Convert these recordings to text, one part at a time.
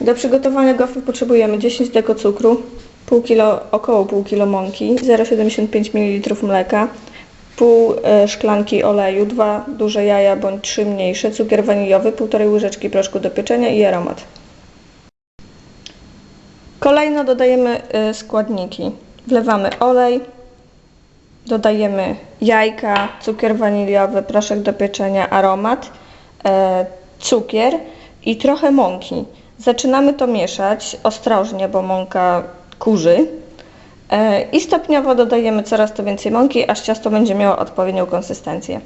Do przygotowania gofry potrzebujemy 10 deko cukru, pół kilo, około pół kilo mąki, 0,75 ml mleka, pół e, szklanki oleju, dwa duże jaja bądź trzy mniejsze, cukier waniliowy, półtorej łyżeczki proszku do pieczenia i aromat. Kolejno dodajemy e, składniki. Wlewamy olej, dodajemy jajka, cukier waniliowy, proszek do pieczenia, aromat, e, cukier i trochę mąki. Zaczynamy to mieszać ostrożnie, bo mąka kurzy. E, I stopniowo dodajemy coraz to więcej mąki, aż ciasto będzie miało odpowiednią konsystencję.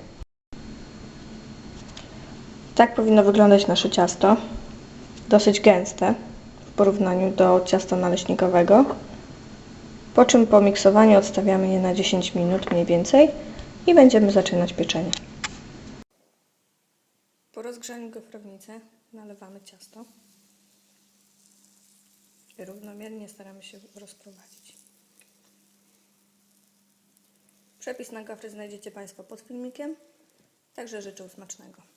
Tak powinno wyglądać nasze ciasto. Dosyć gęste w porównaniu do ciasta naleśnikowego. Po czym po miksowaniu odstawiamy je na 10 minut mniej więcej i będziemy zaczynać pieczenie. Po rozgrzaniu gofrownicy nalewamy ciasto. Równomiernie staramy się rozprowadzić. Przepis na gofry znajdziecie Państwo pod filmikiem, także życzę smacznego.